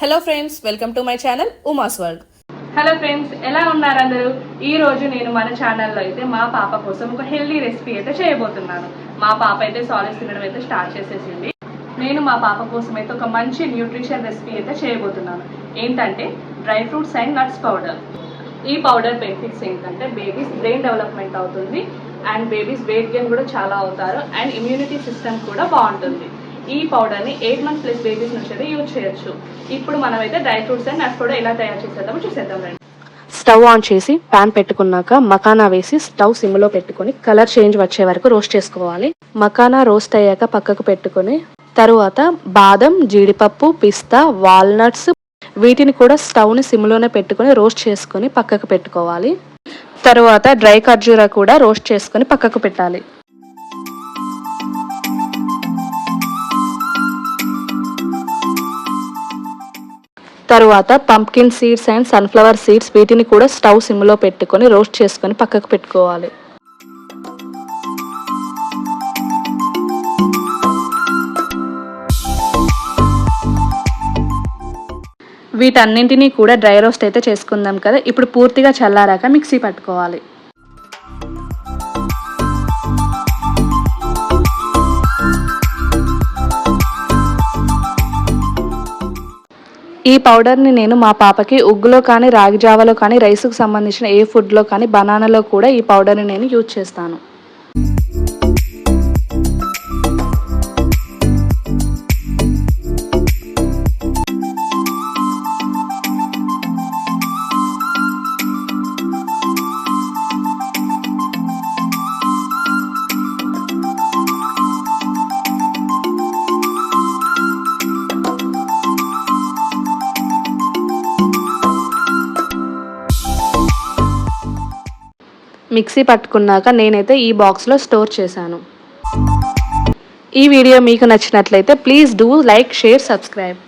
Hello friends welcome to my channel Uma's world hello friends ఎలా ఉన్నారు అందరూ? ఈ రోజు నేను మన ఛానల్లో అయితే మా పాప కోసం ఒక హెల్దీ రెసిపీ అయితే చేయబోతున్నాను. మా పాప అయితే సాలిడ్స్ తినడం అయితే స్టార్ట్ చేసేసింది. నేను మా పాప కోసం అయితే ఒక మంచి న్యూట్రిషన్ రెసిపీ అయితే చేయబోతున్నాను. ఏంటంటే dry fruits and nuts powder. ఈ పౌడర్ బెనిఫిట్స్ ఏంటంటే బేబీస్ బ్రెయిన్ డెవలప్మెంట్ అవుతుంది. అండ్ బేబీస్ వెయిట్ గెయిన్ కూడా చాలా అవుతారు. అండ్ ఇమ్యూనిటీ సిస్టమ్ కూడా బాగుంటుంది. ఈ పౌడర్ని ఎయిట్ మంత్స్ ప్లస్ బేబీస్ నుంచి అయితే యూజ్ చేయొచ్చు. ఇప్పుడు మనమైతే dry fruits and nuts powder ఎలా తయారు చేసేద్దామో చూసేద్దాం రండి. స్టవ్ ఆన్ చేసి పాన్ పెట్టుకున్నాక మకానా వేసి స్టవ్ సిమ్లో పెట్టుకొని కలర్ చేంజ్ వచ్చే వరకు రోస్ట్ చేసుకోవాలి. మకానా రోస్ట్ అయ్యాక పక్కకు పెట్టుకొని తరువాత బాదం జీడిపప్పు పిస్తా వాల్నట్స్ వీటిని కూడా స్టవ్ని సిమ్లోనే పెట్టుకొని రోస్ట్ చేసుకొని పక్కకు పెట్టుకోవాలి. తరువాత డ్రై ఖర్జూరా కూడా రోస్ట్ చేసుకొని పక్కకు పెట్టాలి. తరువాత pumpkin seeds and sunflower seeds వీటిని కూడా స్టవ్ సిమ్లో పెట్టుకొని రోస్ట్ చేసుకొని పక్కకు పెట్టుకోవాలి. వీటన్నింటినీ కూడా డ్రై రోస్ట్ అయితే చేసుకుందాం కదా. ఇప్పుడు పూర్తిగా చల్లారాక మిక్సీ పట్టుకోవాలి. ఈ పౌడర్ని నేను మా పాపకి ఉగ్గులో కానీ రాగి జావలో కానీ రైస్కు సంబంధించిన ఏ ఫుడ్లో కానీ బనానాలో కూడా ఈ పౌడర్ని నేను యూజ్ చేస్తాను. మిక్సీ పట్టుకున్నాక నేనైతే ఈ బాక్స్లో స్టోర్ చేశాను. ఈ వీడియో మీకు నచ్చినట్లయితే please do like share subscribe.